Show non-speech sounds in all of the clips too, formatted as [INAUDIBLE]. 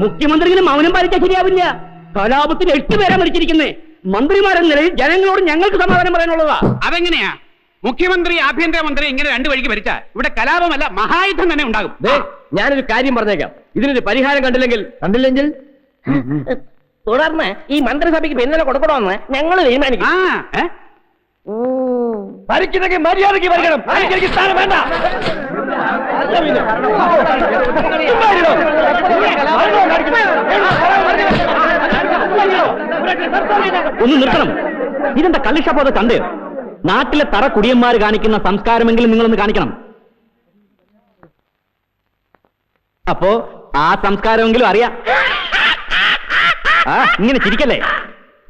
മുഖ്യമന്ത്രിന് മൗനം പാലിച്ചാൽ ശരിയാവില്ല. കലാപത്തിന് എട്ടുപേരെ മരിച്ചിരിക്കുന്നേ. മന്ത്രിമാരെന്ന നിലയിൽ ജനങ്ങളോട് ഞങ്ങൾക്ക് സമാധാനം പറയാനുള്ളതാ. അതെങ്ങനെയാ? മുഖ്യമന്ത്രി ആഭ്യന്തരമന്ത്രി ഇങ്ങനെ രണ്ടു വഴിക്ക് ഭരിച്ച ഇവിടെ കലാപമല്ല മഹായുദ്ധം തന്നെ ഉണ്ടാകും. ഞാനൊരു കാര്യം പറഞ്ഞേക്കാം. ഇതിനൊരു പരിഹാരം കണ്ടില്ലെങ്കിൽ കണ്ടില്ലെങ്കിൽ? തുടർന്ന് ഈ മന്ത്രിസഭയ്ക്ക് പിന്തുണ കൊടുക്കണമെന്ന് ഞങ്ങൾ തീരുമാനിക്കും? ഭരിക്കുന്നെങ്കിൽ മര്യാദയ്ക്ക് ഭരിക്കണം. വേണ്ട. ഒന്ന് നിർത്തണം. ഇതെന്താ കള്ളിഷാപ്പ് അത് കണ്ട്? നാട്ടിലെ തറ കുടിയന്മാർ കാണിക്കുന്ന സംസ്കാരമെങ്കിലും നിങ്ങളൊന്ന് കാണിക്കണം. അപ്പോ ആ സംസ്കാരമെങ്കിലും അറിയാം. ഇങ്ങനെ ചിരിക്കല്ലേ?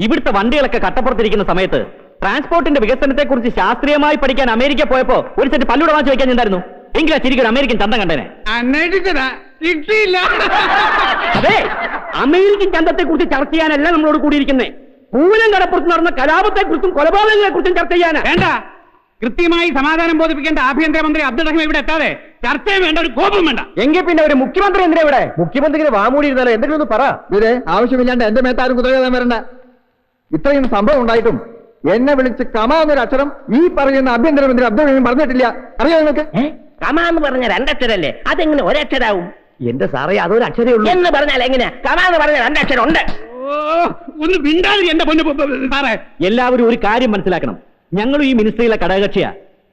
ഇവിടുത്തെ വണ്ടികളൊക്കെ കട്ടപ്പുറത്തിരിക്കുന്ന സമയത്ത് ട്രാൻസ്പോർട്ടിന്റെ വികസനത്തെക്കുറിച്ച് ശാസ്ത്രീയമായി പഠിക്കാൻ അമേരിക്ക പോയപ്പോ ഒരു സെറ്റ് പല്ലൂടെ വാങ്ങിച്ചു വെക്കാൻ എന്തായിരുന്നു എങ്കിലാ ചിരിക്കൊരു അമേരിക്കൻ ചന്തം കണ്ടേനെ. അന്വേഷിച്ചതാ കിട്ടിയില്ല അതെ അമേരിക്കൻ ചന്തത്തെ കുറിച്ച് ചർച്ച ചെയ്യാനല്ല നമ്മളോട് കൂടിയിരിക്കുന്നത് പൂനം കടപ്പുറത്ത് നടന്ന കലാപത്തെ കുറിച്ചും കൊലപാതകങ്ങളെ കുറിച്ചും ചർച്ച ചെയ്യാനാ. വേണ്ട. കൃത്യമായി സമാധാനം ബോധിപ്പിക്കേണ്ട ആഭ്യന്തരമന്ത്രി അബ്ദുൾ റഹീം ഇവിടെ എത്താതെ ചർച്ചയും വേണ്ട ഒരു കോപം വേണ്ട. എങ്കിൽ പിന്നെ ഒരു മുഖ്യമന്ത്രി എന്തിനാ ഇവിടെ? മുഖ്യമന്ത്രിക്ക് വാമൂടി ഇരുന്നാലോ എന്തെങ്കിലും ഒന്ന് പറ. ഇത് ആവശ്യമില്ലാണ്ട് എന്റെ മേത്താരും കുതിരകഥ വരണ്ട. ഇത്രയും സംഭവം ഉണ്ടായിട്ടും എന്നെ വിളിച്ച് കമാ എന്നൊരു അക്ഷരം ഈ പറയുന്ന ആഭ്യന്തരമന്ത്രി അബ്ദുൾ റഹീം പറഞ്ഞിട്ടില്ല. അറിയോ നിങ്ങൾക്ക്? കമ എന്ന് പറഞ്ഞ രണ്ടക്ഷരല്ലേ? അതെങ്ങനെ ഒരക്ഷരാവും? എന്റെ സാറേ അതൊരു അക്ഷരേ ഉള്ളൂ. എന്ന് പറഞ്ഞാൽ എങ്ങനെ? കമ എന്ന് പറഞ്ഞ രണ്ടക്ഷരം ഉണ്ട് ഓ ഒന്ന് മിണ്ടാതെ എന്റെ പൊന്നു സാറേ. എല്ലാവരും ഒരു കാര്യം മനസ്സിലാക്കണം. ഞങ്ങളും ഈ മിനിസ്ട്രിയിലെ ഘടകകക്ഷിയാ.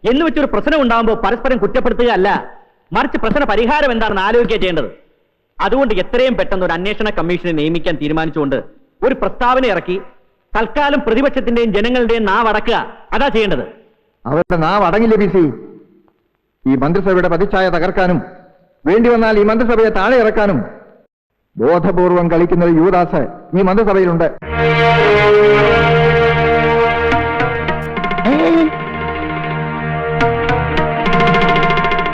എന്ന് വെച്ചൊരു പ്രശ്നം ഉണ്ടാകുമ്പോൾ പരസ്പരം കുറ്റപ്പെടുത്തുക അല്ല മറിച്ച് പ്രശ്ന പരിഹാരം എന്താണെന്ന് ആലോചിക്കുക ചെയ്യേണ്ടത്. അതുകൊണ്ട് എത്രയും പെട്ടെന്ന് ഒരു അന്വേഷണ കമ്മീഷനെ നിയമിക്കാൻ തീരുമാനിച്ചുകൊണ്ട് ഒരു പ്രസ്താവന ഇറക്കി തൽക്കാലം പ്രതിപക്ഷത്തിന്റെയും ജനങ്ങളുടെയും നാവടക്കുക. അതാ ചെയ്യേണ്ടത്. അവരുടെ നാവ് അടങ്ങില്ല ബി സി? ഈ മന്ത്രിസഭയുടെ പതിച്ചായ തകർക്കാനും വേണ്ടി വന്നാൽ ഈ മന്ത്രിസഭയെ താഴെ ഇറക്കാനും ബോധപൂർവം കളിക്കുന്ന ഒരു യുവദാസ് ഈ മന്ത്രിസഭയിലുണ്ട്.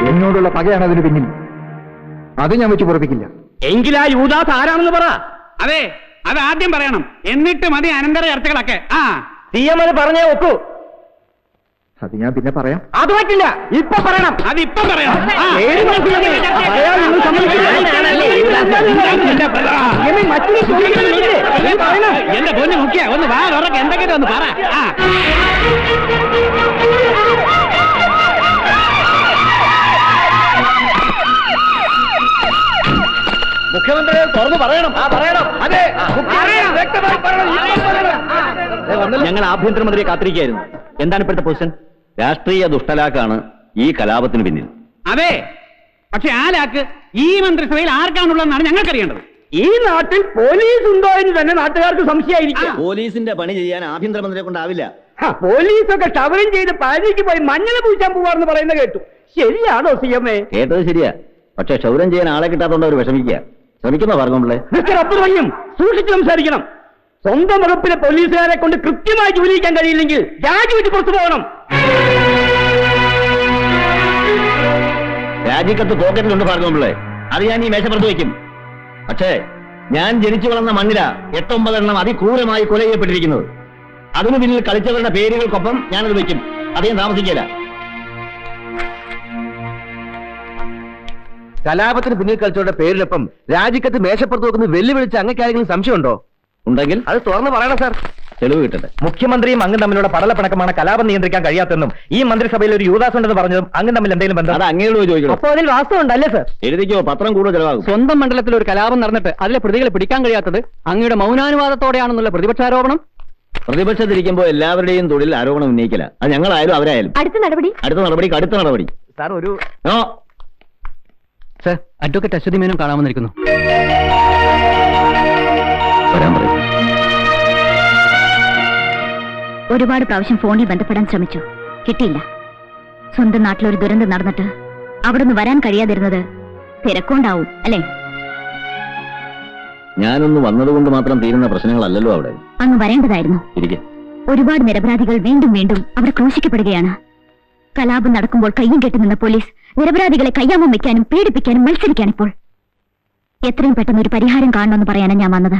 എന്നോടുള്ള പകയാണ് അതിന് പിന്നിൽ. അത് ഞാൻ വെച്ച് പുറപ്പിക്കില്ല. എങ്കിൽ ആ യുവദാസ് ആരാണെന്ന് പറ. അതെ അത് ആദ്യം പറയണം. എന്നിട്ട് മതി അനന്തര ചർച്ചകളൊക്കെ. ആ. സി എം അത് പറഞ്ഞേ ഒക്കൂ. അത് ഞാൻ പിന്നെ പറയാം. അത് പറ്റില്ല. ഇപ്പൊ പറയണം. അത്. ഇപ്പൊ ആ. ആ. പറയണം. എന്റെ പൊന്നു മുഖ്യ ഒന്ന് വാ ഉറക്കെ എന്തൊക്കെ ഒന്ന് പറ. ആ തുറന്ന് പറയണം. ആ പറയണം. അതെ. വ്യക്തമായി പറയണം. ഞങ്ങൾ ആഭ്യന്തരമന്ത്രിയെ കാത്തിരിക്കുകയായിരുന്നു. എന്താണ് ഇപ്പോഴത്തെ പൊസിഷൻ? രാഷ്ട്രീയ ദുഷ്ടലാക്കാണ് ഈ കലാപത്തിന് പിന്നിൽ. അതെ. പക്ഷെ ആ ലാക്ക് ഈ മന്ത്രിസഭയിൽ ആർക്കാണുള്ളതെന്നാണ് ഞങ്ങൾക്കറിയേണ്ടത്. ഈ നാട്ടിൽ പോലീസ് ഉണ്ടോ എന്ന് തന്നെ നാട്ടുകാർക്ക് സംശയമായിരിക്കും. പോലീസിന്റെ പണി ചെയ്യാൻ ആഭ്യന്തരമന്ത്രിയെ കൊണ്ടാവില്ല. പോലീസൊക്കെ ടവറിംഗ് ചെയ്ത് പാലിക്ക് പോയി മഞ്ഞൾ പൂച്ചാൻ പോവാന്ന് പറയുന്ന കേട്ടു. ശരിയാണോ സി എം എ? കേട്ടത് ശരിയാ. പക്ഷെ ക്ഷൗരം ചെയ്യാൻ ആളെ കിട്ടാത്തോണ്ട് അവർ വിഷമിക്കുക. ശ്രമിക്കുന്ന പറഞ്ഞു മിസ്റ്റർ സൂക്ഷിച്ച് സംസാരിക്കണം. സ്വന്തം വകുപ്പിലെ പോലീസുകാരെ കൊണ്ട് കൃത്യമായി ജോലിക്കാൻ കഴിയില്ലെങ്കിൽ രാജിവെച്ച് പുറത്തു പോകണം. രാജിക്കത്ത് പോക്കറ്റിലുണ്ട് പറഞ്ഞോളെ അത് ഞാൻ ഈ മേശപ്പുറത്ത് വയ്ക്കും പക്ഷേ ഞാൻ ജനിച്ചു വളർന്ന മണ്ണില എട്ടൊമ്പതെണ്ണം അതിക്രൂരമായി കൊല ചെയ്യപ്പെട്ടിരിക്കുന്നത് അതിനു പിന്നിൽ കളിച്ചവരുടെ പേരുകൾക്കൊപ്പം ഞാനത് വയ്ക്കും അധികം താമസിക്കില്ല കലാപത്തിന് പിന്നിൽ കളിച്ചവരുടെ പേരിലൊപ്പം രാജിക്കത്ത് മേശപ്പുറത്ത് നോക്കുന്ന വെല്ലുവിളിച്ച് അങ്ങക്കാരെങ്കിലും സംശയമുണ്ടോ? ഉണ്ടെങ്കിൽ? അത് തുറന്നു പറയണം സാർ. തെളിവ് കിട്ടട്ടെ. മുഖ്യമന്ത്രിയും അങ്ങും തമ്മിലുള്ള പടലപ്പിണക്കമാണ് കലാപം നിയന്ത്രിക്കാൻ കഴിയാത്തെന്നും ഈ മന്ത്രിസഭയിൽ ഒരു യുവദാസ് ഉണ്ടെന്ന് പറഞ്ഞതും അങ്ങും തമ്മിൽ എന്തെങ്കിലും ബന്ധം? അത് പോയി ചോദിക്കണം? അപ്പൊ അതിൽ വാസ്തവമുണ്ടല്ലേ സർ? എഴുതിക്കോ? പത്രം കൂടുതൽ ചെലവാകും. സ്വന്തം മണ്ഡലത്തിൽ ഒരു കലാപം നടന്നിട്ട് അതിലെ പ്രതികളെ പിടിക്കാൻ കഴിയാത്തത് അങ്ങയുടെ മൗനാനുവാദത്തോടെയാണെന്നുള്ള പ്രതിപക്ഷാരോപണം പ്രതിപക്ഷത്തിരിക്കുമ്പോൾ എല്ലാവരുടെയും തൊഴിൽ ആരോപണം ഉന്നയിക്കില്ല അത് ഞങ്ങളായാലും അവരായാലും. അടുത്ത നടപടി? അടുത്ത നടപടി അടുത്ത നടപടി. സാർ ഒരു സർ അഡ്വക്കേറ്റ് അശ്വതി മേനും കാണാമെന്നിരിക്കുന്നു. വരാൻ പറയും. ഒരുപാട് പ്രാവശ്യം ഫോണിൽ ബന്ധപ്പെടാൻ ശ്രമിച്ചു. കിട്ടിയില്ല. സ്വന്തം നാട്ടിലൊരു ദുരന്തം നടന്നിട്ട് അവിടുന്ന് വരാൻ കഴിയാതിരുന്നത് തിരക്കൊണ്ടാവും അല്ലേ? ഞാനൊന്ന് വന്നതുകൊണ്ട് മാത്രം തീരുന്ന പ്രശ്നങ്ങളല്ലല്ലോ അവിടെ. അങ്ങ് വരേണ്ടതായിരുന്നു. ഇരിക്കെ. ഒരുപാട് നിരപരാധികൾ വീണ്ടും വീണ്ടും അവർ ക്രൂശിക്കപ്പെടുകയാണ്. കലാപം നടക്കുമ്പോൾ കയ്യും കെട്ടി നിന്ന പോലീസ് നിരപരാധികളെ കയ്യാമം വെക്കാനും പീഡിപ്പിക്കാനും മത്സരിക്കാണിപ്പോൾ എത്രയും പെട്ടെന്ന് ഒരു പരിഹാരം കാണണമെന്ന് പറയാനാണ് ഞാൻ വന്നത്.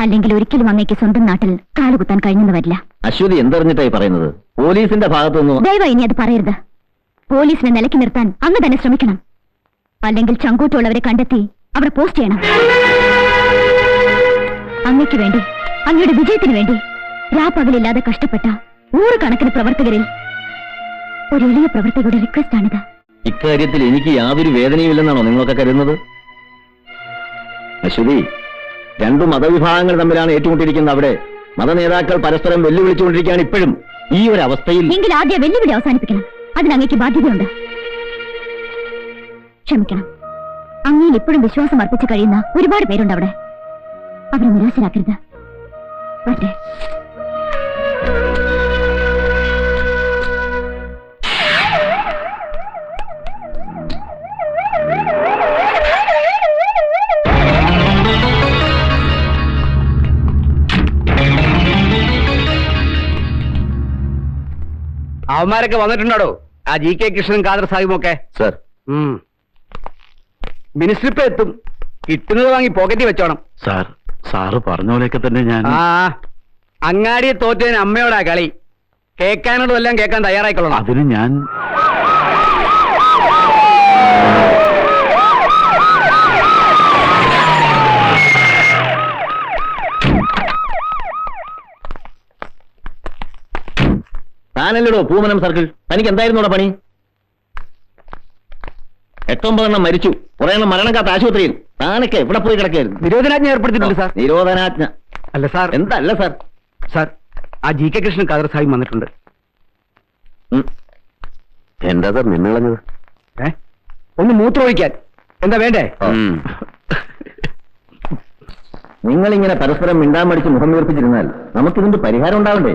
അല്ലെങ്കിൽ ഒരിക്കലും അങ്ങേക്ക് സ്വന്തം നാട്ടിൽ കാലുകുത്താൻ കഴിഞ്ഞെന്ന് വരില്ല. അശ്വതി എന്തറിഞ്ഞിട്ടായി പറയുന്നത്? പോലീസിന്റെ ഭാഗത്തുനിന്ന് ദയവായി ഇനി അത് പറയരുത്. പോലീസിനെ നിലയ്ക്ക് നിർത്താൻ അങ്ങ് തന്നെ ശ്രമിക്കണം. അല്ലെങ്കിൽ ചങ്കൂറ്റുള്ളവരെ കണ്ടെത്തി അവിടെ പോസ്റ്റ് ചെയ്യണം. അങ്ങയ്ക്ക് വേണ്ടി അങ്ങയുടെ വിജയത്തിന് വേണ്ടി രാപ്പകലില്ലാതെ കഷ്ടപ്പെട്ട നൂറുകണക്കിന് പ്രവർത്തകരിൽ ഒരു വലിയ പ്രവർത്തകരുടെ റിക്വസ്റ്റ് ആണിത്. ഇക്കാര്യത്തിൽ എനിക്ക് യാതൊരു വേദനയുമില്ലെന്നാണോ നിങ്ങളൊക്കെ കരുതുന്നത്? അശ്വതി രണ്ടു മതവിഭാഗങ്ങൾ തമ്മിലാണ് ഏറ്റുമുട്ടിയിരിക്കുന്നത് അവിടെ. മതനേതാക്കൾ പരസ്പരം വെല്ലുവിളിച്ചുകൊണ്ടിരിക്കുകയാണ് ഇപ്പോഴും. ഈ ഒരു അവസ്ഥയിൽ എങ്കിൽ ആദ്യം വെല്ലുവിളി അവസാനിപ്പിക്കണം. അതിനങ്ങേക്ക് ബാധ്യതയുണ്ട്. ക്ഷമിക്കണം. അങ്ങയിൽ ഇപ്പോഴും വിശ്വാസം അർപ്പിച്ചു കഴിയുന്ന ഒരുപാട് പേരുണ്ട് അവിടെ. അവരെ നിരാശരാക്കരുത്. വരട്ടെ. അവന്മാരൊക്കെ വന്നിട്ടുണ്ടോ ആ ജി കെ കൃഷ്ണനും കാദർ സാഹിബും ഒക്കെ? സർ. മിനിസ്റ്റർ ഇപ്പൊ എത്തും. കിട്ടുന്നത് വാങ്ങി പോക്കറ്റിൽ വെച്ചോണം. സാർ സാറ് പറഞ്ഞ പോലെയൊക്കെ തന്നെ ഞാൻ ആ അങ്ങാടിയെ തോറ്റതിന് അമ്മയോടാ കളി. കേൾക്കാനോടും എല്ലാം കേൾക്കാൻ തയ്യാറായിക്കൊള്ളണം. അതിന് ഞാൻ താനല്ലടോ പൂമനം സർക്കിൾ? തനിക്ക് എന്തായിരുന്നു അവിടെ പണി? എട്ടൊമ്പതെണ്ണം മരിച്ചു. കുറെ എണ്ണം മരണം കാത്ത ആശുപത്രിയിൽ. താനൊക്കെ എവിടെ പോയി കിടക്കായിരുന്നു നിരോധനാജ്ഞ ഏർപ്പെടുത്തിയിട്ടുണ്ട് സാർ. നിരോധനാജ്ഞ. അല്ല സാർ. എന്തല്ല സാർ? സാർ ആ ജി കെ കൃഷ്ണൻ കാദർ സാഹിബ് വന്നിട്ടുണ്ട്. എന്താ സാർ നിന്നിളഞ്ഞത്? ഏ? ഒന്ന് മൂത്രമൊഴിക്കാൻ. എന്താ വേണ്ടേ? നിങ്ങളിങ്ങനെ പരസ്പരം മിണ്ടാൻ മടിച്ച് മുഖം വീർപ്പിച്ചിരുന്നാൽ നമുക്കിതിന്റെ പരിഹാരം ഉണ്ടാവണ്ടേ?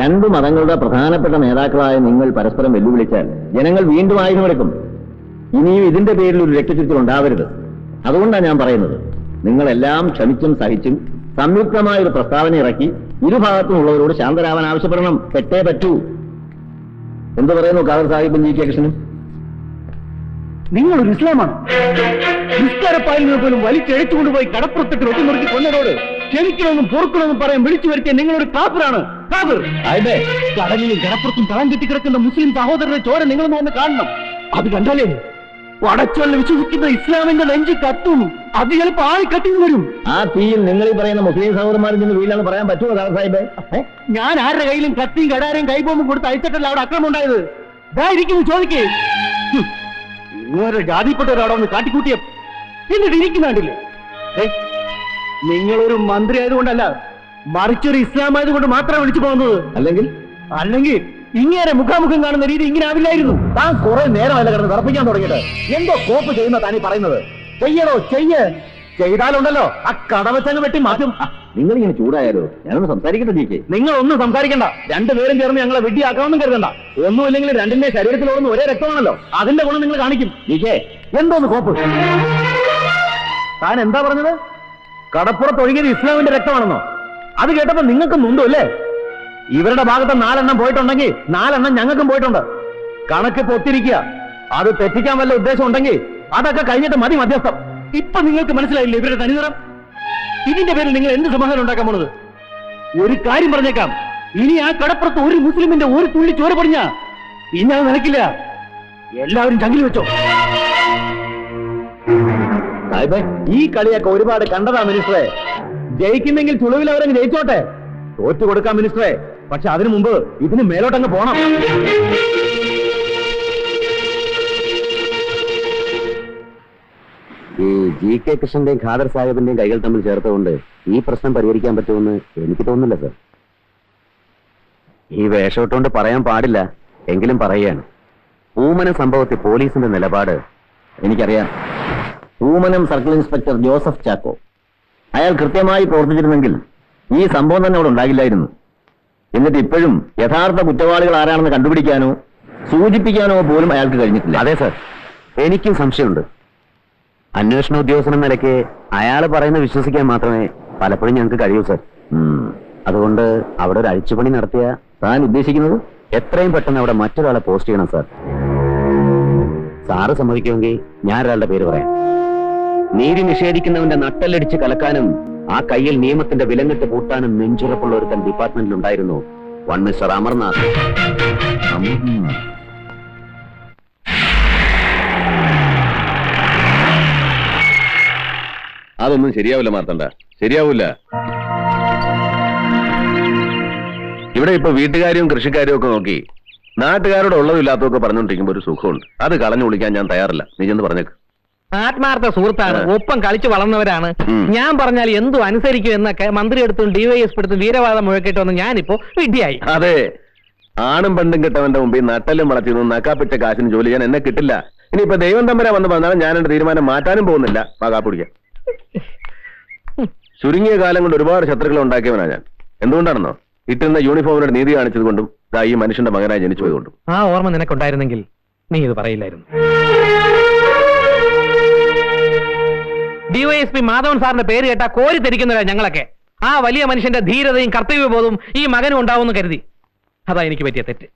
രണ്ടു മതങ്ങളുടെ പ്രധാനപ്പെട്ട നേതാക്കളായ നിങ്ങൾ പരസ്പരം വെല്ലുവിളിച്ചാൽ ജനങ്ങൾ വീണ്ടും ആയുധമെടുക്കും ഇനിയും ഇതിന്റെ പേരിൽ ഒരു രക്തചുറ്റൽ ഉണ്ടാവരുത്. അതുകൊണ്ടാണ് ഞാൻ പറയുന്നത്. നിങ്ങളെല്ലാം ക്ഷമിച്ചും സഹിച്ചും സംയുക്തമായ ഒരു പ്രസ്താവന ഇറക്കി ഇരുഭാഗത്തും ഉള്ളവരോട് ശാന്തരാവാൻ ആവശ്യപ്പെടണം. പെട്ടേ പറ്റൂ. എന്ത് പറയുന്നു കാദർ സാഹിബ് ജി കെ കൃഷ്ണനും നിങ്ങൾ ഒരു ഇസ്ലാമാണ്. നിസ്കാരപ്പായിൽ നിന്ന് പോലും വലിച്ചെഴുത്തുകൊണ്ട് പോയി കടപ്പുറത്തിട്ട് വെട്ടിമുറുക്കി കൊന്നതോട് ക്ഷമിക്കണമെന്നും പൊറുക്കണമെന്നും പറയാൻ വിളിച്ചു വരുത്തിയ നിങ്ങളൊരു കാഫിറാണ്. ആയിബേ കടലിലും കടപ്പുറത്തും തളം കെട്ടിക്കിടക്കുന്ന മുസ്ലിം സഹോദരന്റെ ചോര നിങ്ങളൊന്ന് വന്ന് കാണണം. അത് കണ്ടാലേ വടച്ചൊല്ല വിശ്വസിക്കുന്ന ഇസ്ലാമിന്റെ നെഞ്ച് കത്തും. അത് ചിലപ്പോ ആളി കട്ടിന്ന് വരും. ആ തീയിൽ നിങ്ങൾ ഈ പറയുന്ന മുസ്ലിം സഹോദരന്മാരിൽ നിന്ന് വീട്ടിലാണ് പറയാൻ പറ്റുമോ കാദർ സാഹിബ്? ഞാൻ ആരുടെ കയ്യിലും കത്തിയും കടാരയും കൈബോംബും കൊടുത്ത് അയച്ചിട്ടല്ല അവിടെ അക്രമം ഉണ്ടായത്? ഇരിക്കുന്നു ചോദിക്കേ. ഇങ്ങനെ ജാതിപ്പെട്ടവരവിടെ ഒന്ന് കാട്ടിക്കൂട്ടിയ. എന്നിട്ട് ഇരിക്കുന്നുണ്ടല്ലേ? നിങ്ങളൊരു മന്ത്രി ആയതുകൊണ്ടല്ല മറിച്ചൊരു ഇസ്ലാം ആയതുകൊണ്ട് മാത്രം വിളിച്ചു പോകുന്നത്. അല്ലെങ്കിൽ? അല്ലെങ്കിൽ ഇങ്ങനെ മുഖാമുഖം കാണുന്ന രീതി ഇങ്ങനെ ആവില്ലായിരുന്നു. താൻ കുറെ നേരമല്ല കിടന്ന് തറപ്പിക്കാൻ തുടങ്ങിയിട്ട്. എന്തോ കോപ്പ് ചെയ്യുന്ന താനീ പറയുന്നത്. ചെയ്യണോ ചെയ്യ്. ചെയ്താലുണ്ടല്ലോ. ആ കടവച്ചങ്ങ് വെട്ടി മാറ്റും. നിങ്ങൾ ഇങ്ങനെ ചൂടായാലോ? ഞാനൊന്ന് സംസാരിക്കണ്ട ജീക്കെ നിങ്ങൾ ഒന്നും സംസാരിക്കണ്ട. രണ്ടുപേരും ചേർന്ന് ഞങ്ങളെ വെട്ടിയാക്കാമെന്നും കരുതണ്ട. ഒന്നുമില്ലെങ്കിൽ രണ്ടിന്റെ ശരീരത്തിൽ ഓടുന്ന ഒരേ രക്തമാണല്ലോ. അതിന്റെ ഗുണം നിങ്ങൾ കാണിക്കും. ജീക്കെ എന്തോന്ന് കോപ്പ്? താൻ എന്താ പറഞ്ഞത്? കടപ്പുറത്ത് ഒഴുകിയത് ഇസ്ലാമിന്റെ രക്തമാണെന്നോ? അത് കേട്ടപ്പോ നിങ്ങൾക്ക് നൊന്തു അല്ലേ? ഇവരുടെ ഭാഗത്ത് നാലെണ്ണം പോയിട്ടുണ്ടെങ്കിൽ നാലെണ്ണം ഞങ്ങൾക്കും പോയിട്ടുണ്ട്. കണക്ക് പൊത്തിരിക്കുക അത് തെറ്റിക്കാൻ വല്ല ഉദ്ദേശം ഉണ്ടെങ്കിൽ അതൊക്കെ കഴിഞ്ഞിട്ട് മതി മധ്യസ്ഥം. ഇപ്പൊ നിങ്ങൾക്ക് മനസ്സിലായില്ലേ ഇവരുടെ തനിനിറം? ഇതിന്റെ പേരിൽ നിങ്ങൾ എന്ത് സമാധാനം ഉണ്ടാക്കാൻ പോണത്? ഒരു കാര്യം പറഞ്ഞേക്കാം. ഇനി ആ കടപ്പുറത്ത് ഒരു മുസ്ലിമിന്റെ ഒരു തുള്ളി ചോര പടിഞ്ഞ ഇനി അത് നിലക്കില്ല എല്ലാവരും ചങ്കിൽ വെച്ചോ. ഈ കളിയൊക്കെ ഒരുപാട് കണ്ടതാ മിനിസ്റ്ററെ. ജയിക്കുന്നെങ്കിൽ ചുളിവിൽ അവരങ്ങ് ജയിച്ചോട്ടെ. തോറ്റു കൊടുക്കാം മിനിസ്റ്ററെ. പക്ഷെ അതിനു മുമ്പ് ഇതിന് മേലോട്ടങ്ങ് പോണം. ഈ ജി കെ കൃഷ്ണന്റെയും ഖാദർ സാഹിബിന്റെയും കൈകൾ തമ്മിൽ ചേർത്തുകൊണ്ട് ഈ പ്രശ്നം പരിഹരിക്കാൻ പറ്റുമെന്ന് എനിക്ക് തോന്നുന്നില്ല സർ. ഈ വേഷമിട്ടുകൊണ്ട് പറയാൻ പാടില്ല. എങ്കിലും പറയുകയാണ്. ഊമന സംഭവത്തിൽ പോലീസിന്റെ നിലപാട് എനിക്കറിയാം. ഊമനം സർക്കിൾ ഇൻസ്പെക്ടർ ജോസഫ് ചാക്കോ. അയാൾ കൃത്യമായി പ്രവർത്തിച്ചിരുന്നെങ്കിൽ ഈ സംഭവം തന്നെ അവിടെ ഉണ്ടാകില്ലായിരുന്നു. എന്നിട്ട് ഇപ്പോഴും യഥാർത്ഥ കുറ്റവാളികൾ ആരാണെന്ന് കണ്ടുപിടിക്കാനോ സൂചിപ്പിക്കാനോ പോലും അയാൾക്ക് കഴിഞ്ഞിട്ടില്ല. അതെ സർ. എനിക്കും സംശയമുണ്ട്. അന്വേഷണ ഉദ്യോഗസ്ഥൻ എന്ന നിലയ്ക്ക് അയാൾ പറയുന്നത് വിശ്വസിക്കാൻ മാത്രമേ പലപ്പോഴും ഞങ്ങൾക്ക് കഴിയൂ സർ. അതുകൊണ്ട് അവിടെ ഒരു അഴിച്ചുപണി നടത്തിയ താൻ ഉദ്ദേശിക്കുന്നത്? എത്രയും പെട്ടെന്ന് അവിടെ മറ്റൊരാളെ പോസ്റ്റ് ചെയ്യണം സർ. സാറ് സമ്മതിക്കുമെങ്കിൽ ഞാൻ ഒരാളുടെ പേര് പറയാം. നീതി നിഷേധിക്കുന്നവന്റെ നട്ടല്ലടിച്ച് കലക്കാനും ആ കയ്യിൽ നിയമത്തിന്റെ വിലങ്ങിട്ട് പൂട്ടാനും നെഞ്ചുറപ്പുള്ള ഒരുത്തൻ ഡിപ്പാർട്ട്മെന്റിൽ ഉണ്ടായിരുന്നു. One mister Amarnath. അതൊന്നും ശരിയാവില്ല മാർത്തണ്ട ശരിയാവൂല ഇവിടെ ഇപ്പൊ വീട്ടുകാരും കൃഷിക്കാരും ഒക്കെ നോക്കി. നാട്ടുകാരോട് ഉള്ളതും ഇല്ലാത്തതൊക്കെ പറഞ്ഞുകൊണ്ടിരിക്കുമ്പോ ഒരു സുഖമുണ്ട്. അത് കളഞ്ഞു വിളിക്കാൻ ഞാൻ തയ്യാറില്ല. നീ ചെന്ന് പറഞ്ഞേക്ക്. ആത്മാർത്ഥ സുഹൃത്താണ് ഒപ്പം കളിച്ചു വളർന്നവരാണ്. ഞാൻ പറഞ്ഞാൽ എന്തു അനുസരിക്കും എന്നൊക്കെ മന്ത്രി എടുത്തും ഡിവൈഎസ്പി എടുത്തും വീരവാദം മുഴക്കിട്ട് വന്ന് ഞാനിപ്പോ വിഡ്ഢിയായി അതെ. ആണും പെണ്ടും കിട്ടവന്റെ മുമ്പിൽ നട്ടലും വളച്ചു നക്കാപ്പിച്ച കാശിന് ജോലി ചെയ്യാൻ എന്നെ കിട്ടില്ല. ഇനിയിപ്പോ ദൈവം തമ്പര വന്ന് പറഞ്ഞാലും ഞാൻ എന്റെ തീരുമാനം മാറ്റാനും പോകുന്നില്ല. ആ പിടിക്കാൻ ചുരുങ്ങിയ കാലം കൊണ്ട് ഒരുപാട് ശത്രുക്കൾ ഉണ്ടാക്കിയവനാ ഞാൻ. എന്തുകൊണ്ടാണെന്നോ? ഇട്ടിരുന്ന യൂണിഫോമിനോട് നീതി കാണിച്ചത് കൊണ്ടും ഈ മനുഷ്യന്റെ മകനായി ജനിച്ചു പോയതുകൊണ്ടും ആ ഓർമ്മ നിനക്കുണ്ടായിരുന്നെങ്കിൽ നീ ഇത് പറയില്ലായിരുന്നു. ഡിവൈഎസ്പി മാധവൻ സാറിന്റെ പേര് കേട്ടാ കോരി തിരിക്കുന്നവരാ ഞങ്ങളൊക്കെ. ആ വലിയ മനുഷ്യന്റെ ധീരതയും കർത്തവ്യബോധവും ഈ മകനും ഉണ്ടാവുമെന്ന് കരുതി. അതാ എനിക്ക് പറ്റിയ തെറ്റ്.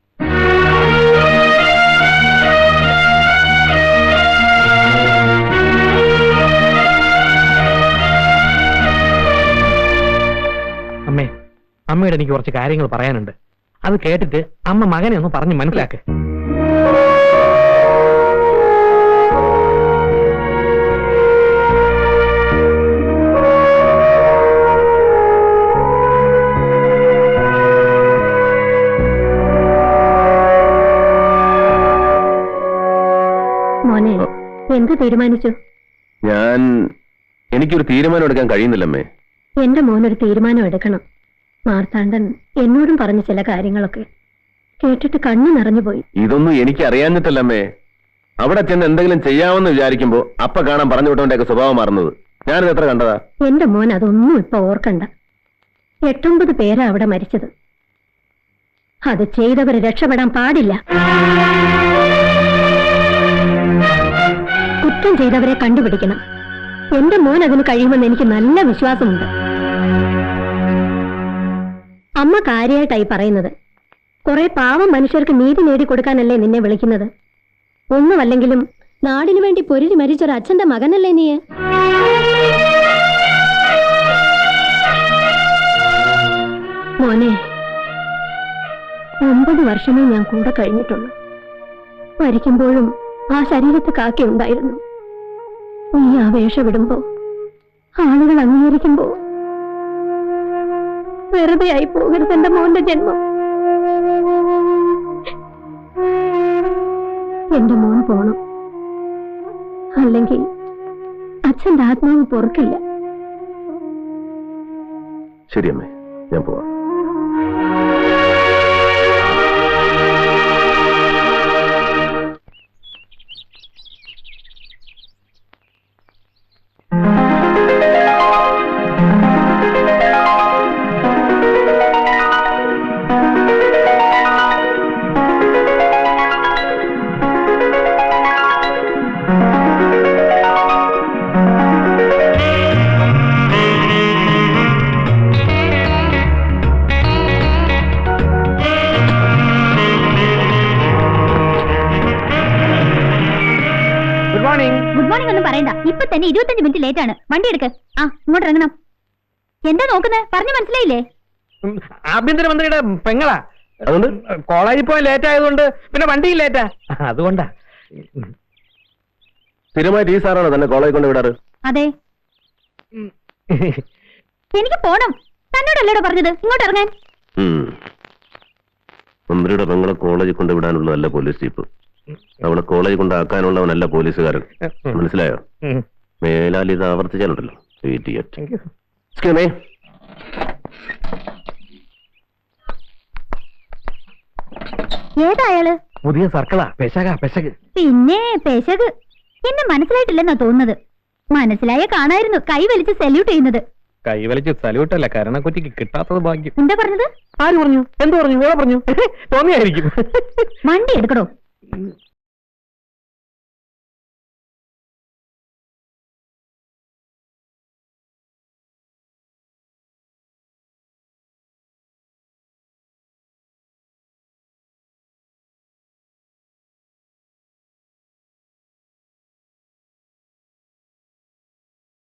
അമ്മേ അമ്മയോട് എനിക്ക് കുറച്ച് കാര്യങ്ങൾ പറയാനുണ്ട്. അത് കേട്ടിട്ട് അമ്മ മകനെ ഒന്ന് പറഞ്ഞ് മനസ്സിലാക്ക്. എന്ത് തീരുമാനിച്ചു? ഞാൻ എനിക്കൊരു തീരുമാനം എടുക്കാൻ കഴിയുന്നില്ലമ്മേ. എന്റെ മോനൊരു തീരുമാനം എടുക്കണം. മാർത്താണ്ഡൻ എന്നോടും പറഞ്ഞ ചില കാര്യങ്ങളൊക്കെ കേട്ടിട്ട് കണ്ണു നിറഞ്ഞുപോയി ഇതൊന്നും എനിക്ക് അറിയാഞ്ഞിട്ടല്ലമ്മേ. അവിടെ ചെന്ന് എന്തെങ്കിലും ചെയ്യാമെന്ന് വിചാരിക്കുമ്പോ അപ്പ കാണാൻ പറഞ്ഞു വിട്ടവന്റെ സ്വഭാവം മാറുന്നത്. ഞാനിത് എത്ര കണ്ടതാ? എന്റെ മോൻ അതൊന്നും ഇപ്പൊ ഓർക്കണ്ട. എട്ടൊമ്പത് പേരാ അവിടെ മരിച്ചത്. അത് ചെയ്തവരെ രക്ഷപ്പെടാൻ പാടില്ല. കുറ്റം ചെയ്തവരെ കണ്ടുപിടിക്കണം. എന്റെ മോൻ അതിന് കഴിയുമെന്ന് എനിക്ക് നല്ല വിശ്വാസമുണ്ട്. അമ്മ കാര്യമായിട്ടായി പറയുന്നത് കുറെ പാവം മനുഷ്യർക്ക് നീതി നേടിക്കൊടുക്കാനല്ലേ നിന്നെ വിളിക്കുന്നത്? ഒന്നുമല്ലെങ്കിലും നാടിനു വേണ്ടി പൊരുതി മരിച്ചൊരു അച്ഛന്റെ മകനല്ലേ നീ മോനെ ഒമ്പത് വർഷമേ ഞാൻ കൂടെ കഴിഞ്ഞിട്ടുള്ളൂ. മരിക്കുമ്പോഴും ആ ശരീരത്ത് കാക്കി ഉണ്ടായിരുന്നു നീ ആ ആളുകൾ അംഗീകരിക്കുമ്പോ വെറുതെ ആയി പോകരുത് എന്റെ മോന്റെ ജന്മം. എന്റെ മോൻ പോണം. അല്ലെങ്കിൽ അച്ഛന്റെ ആത്മാവ് പൊറുക്കില്ല. ശരിയമ്മേ ഞാൻ പോവാം. മോർണിംഗ് ഒന്നും പറയണ്ട. ഇപ്പൊ തന്നെ ഇരുപത്തഞ്ച് മിനിറ്റ് ലേറ്റ് ആണ്. വണ്ടി എടുക്ക്. ആ ഇങ്ങോട്ട് ഇറങ്ങണം. എന്താ നോക്കുന്നത് പറഞ്ഞു മനസ്സിലായില്ലേ? ആഭ്യന്തരമന്ത്രിയുടെ പെങ്ങളാ. അതുകൊണ്ട്? കോളേജിൽ പോയി ലേറ്റ് ആയതുകൊണ്ട് പിന്നെ വണ്ടി ലേറ്റാ അതുകൊണ്ടാ. സ്ഥിരമായിട്ട് ഈ സാറാണോ തന്നെ കോളേജ് കൊണ്ട് വിടാറ്? അതെ. എനിക്ക് പോണം. തന്നോടല്ലേടോ പറഞ്ഞത്? ഇങ്ങോട്ട് ഇറങ്ങാൻ. മന്ത്രിയുടെ പെങ്ങളെ കോളേജിൽ കൊണ്ട് വിടാനുള്ളതല്ല പോലീസ് ജീപ്പ്. അവളെ കോളേജ് കൊണ്ടാക്കാനുള്ളവനല്ല പോലീസുകാരൻ. മനസ്സിലായോ? മേലാലി മേലാൽ ഇത് ആവർത്തിച്ചാലുണ്ടല്ലോ ഏതായാൾ. പുതിയ സർക്കിളാ പെശക പെശക്. പിന്നെ പെശക്. എന്നെ മനസ്സിലായിട്ടില്ലെന്നാ തോന്നുന്നത്. മനസ്സിലായ കാണായിരുന്നു കൈവലിച്ച് സല്യൂട്ട് ചെയ്യുന്നത്. കൈവലിച്ച് സല്യൂട്ട് അല്ല കരണക്കുറ്റിക്ക് കിട്ടാത്തത് ഭാഗ്യം. എന്താ പറഞ്ഞത്? ആര് പറഞ്ഞു? എന്ത് പറഞ്ഞു? എവിടെ പറഞ്ഞു? [LAUGHS] തോന്നിയായിരിക്കും. വണ്ടി Mm.